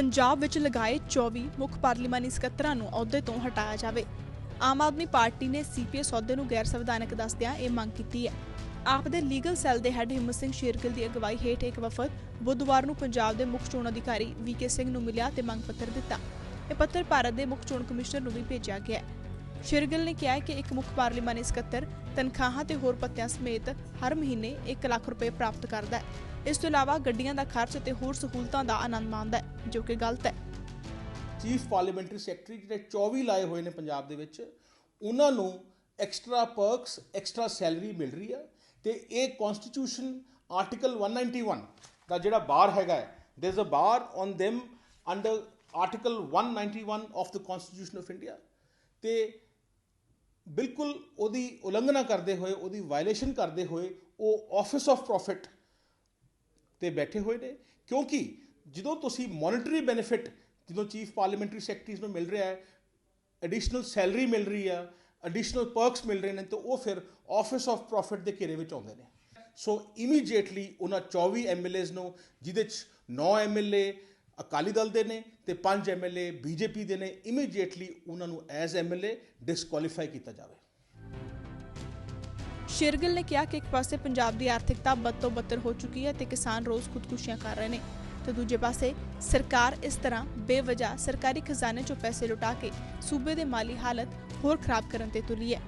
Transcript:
ਪੰਜਾਬ ਵਿੱਚ ਲਗਾਏ 24 ਮੁੱਖ ਪਾਰਲੀਮਾਨੀ ਸਕੱਤਰਾਂ ਨੂੰ ਅਹੁਦੇ ਤੋਂ ਹਟਾਇਆ ਜਾਵੇ। ਆਮ ਆਦਮੀ ਪਾਰਟੀ ਨੇ ਸੀਪੀਏ ਸੌਦੇ ਨੂੰ ਗੈਰ ਸੰਵਿਧਾਨਕ ਦੱਸਦਿਆਂ ਇਹ ਮੰਗ ਕੀਤੀ ਹੈ। ਆਪ ਦੇ ਲੀਗਲ ਸੈੱਲ ਦੇ ਹੈੱਡ ਹਿੰਮਤ ਸਿੰਘ ਸ਼ੇਰਗਿੱਲ ਦੀ ਅਗਵਾਈ ਹੇਠ ਇੱਕ ਵਫਦ ਬੁੱਧਵਾਰ ਨੂੰ ਪੰਜਾਬ ਦੇ ਮੁੱਖ ਚੋਣ ਅਧਿਕਾਰੀ ਵੀਕੇ ਸਿੰਘ ਨੂੰ ਮਿਲਿਆ ਤੇ ਮੰਗ ਪੱਤਰ ਦਿੱਤਾ। ਇਹ ਪੱਤਰ ਭਾਰਤ ਦੇ ਮੁੱਖ ਚੋਣ ਕਮਿਸ਼ਨਰ ਨੂੰ ਵੀ ਭੇਜਿਆ ਗਿਆ ਹੈ। ਸ਼ੇਰਗਿੱਲ ਨੇ ਕਿਹਾ ਕਿ ਇੱਕ ਮੁੱਖ ਪਾਰਲੀਮਾਨੀ ਸਕੱਤਰ ਤਨਖਾਹਾਂ ਤੇ ਹੋਰ ਪੱਤਿਆਂ ਸਮੇਤ ਹਰ ਮਹੀਨੇ 1 ਲੱਖ ਰੁਪਏ ਪ੍ਰਾਪਤ ਕਰਦਾ ਹੈ। ਇਸ ਤੋਂ ਇਲਾਵਾ ਗੱਡੀਆਂ ਦਾ ਖਰਚ ਅਤੇ ਹੋਰ ਸਹੂਲਤਾਂ ਦਾ ਆਨੰਦ ਮਾਣਦਾ ਹੈ, ਜੋ ਕਿ ਗਲਤ ਹੈ। ਚੀਫ ਪਾਰਲੀਮੈਂਟਰੀ ਸੈਕਟਰੀ ਜਿਹੜੇ 24 ਲਾਏ ਹੋਏ ਨੇ ਪੰਜਾਬ ਦੇ ਵਿੱਚ, ਉਹਨਾਂ ਨੂੰ ਐਕਸਟਰਾ ਪਰਕਸ, ਐਕਸਟਰਾ ਸੈਲਰੀ ਮਿਲ ਰਹੀ ਹੈ ਤੇ ਇਹ ਕਨਸਟੀਟਿਊਸ਼ਨ ਆਰਟੀਕਲ 191 ਦਾ ਜਿਹੜਾ ਬਾਰ ਹੈਗਾ there is a bar on them under article 191 of the constitution of India ਤੇ ਬਿਲਕੁਲ ਉਹਦੀ ਉਲੰਘਣਾ ਕਰਦੇ ਹੋਏ, ਉਹਦੀ ਵਾਇਲੇਸ਼ਨ ਕਰਦੇ ਹੋਏ ਉਹ ਆਫਿਸ ਆਫ ਪ੍ਰੋਫਿਟ ਤੇ ਬੈਠੇ ਹੋਏ ਨੇ। ਕਿਉਂਕਿ ਜਦੋਂ ਤੁਸੀਂ ਮੋਨਿਟਰੀ ਬੈਨੀਫਿਟ ਜਦੋਂ ਚੀਫ ਪਾਰਲੀਮੈਂਟਰੀ ਸੈਕਟਰੀਜ਼ ਨੂੰ ਮਿਲ ਰਿਹਾ ਹੈ ਐਡੀਸ਼ਨਲ ਸੈਲਰੀ ਮਿਲ ਰਹੀ ਆ ਐਡੀਸ਼ਨਲ ਪਰਕਸ ਮਿਲ ਰਹੇ ਨੇ, ਤਾਂ ਉਹ ਫਿਰ ਆਫਿਸ ਆਫ ਪ੍ਰੋਫਿਟ ਦੇ ਘੇਰੇ ਵਿੱਚ ਆਉਂਦੇ ਨੇ। ਸੋ ਇਮੀਡੀਏਟਲੀ ਉਹਨਾਂ 24 ਐਮਐਲਏਜ਼ ਨੂੰ, ਜਿਹਦੇ ਚ 9 ਐਮਐਲਏ ਅਕਾਲੀ ਦਲ ਦੇ ਨੇ ਤੇ 5 ਐਮਐਲਏ ਬੀਜੇਪੀ ਦੇ ਨੇ। ਇਮੀਡੀਏਟਲੀ ਉਹਨਾਂ ਨੂੰ ਐਜ਼ ਐਮਐਲਏ ਡਿਸਕੁਆਲੀਫਾਈ ਕੀਤਾ ਜਾਵੇ। ਸ਼ੇਰਗਿੱਲ ਨੇ ਕਿਹਾ ਕਿ ਇੱਕ ਪਾਸੇ ਪੰਜਾਬ ਦੀ ਆਰਥਿਕਤਾ ਬਦ ਤੋਂ ਬੱਤਰ ਹੋ ਚੁੱਕੀ ਹੈ ਤੇ ਕਿਸਾਨ ਰੋਜ਼ ਖੁਦਕੁਸ਼ੀਆਂ ਕਰ ਰਹੇ ਨੇ। ਤੇ ਦੂਜੇ ਪਾਸੇ ਸਰਕਾਰ ਇਸ ਤਰ੍ਹਾਂ ਬੇਵਜ੍ਹਾ ਸਰਕਾਰੀ ਖਜ਼ਾਨੇ 'ਚੋਂ ਪੈਸੇ ਲੁਟਾ ਕੇ ਸੂਬੇ ਦੇ ਮਾਲੀ ਹਾਲਤ ਹੋਰ ਖਰਾਬ ਕਰਨ ਤੇ ਤੁਲੀ ਹੈ।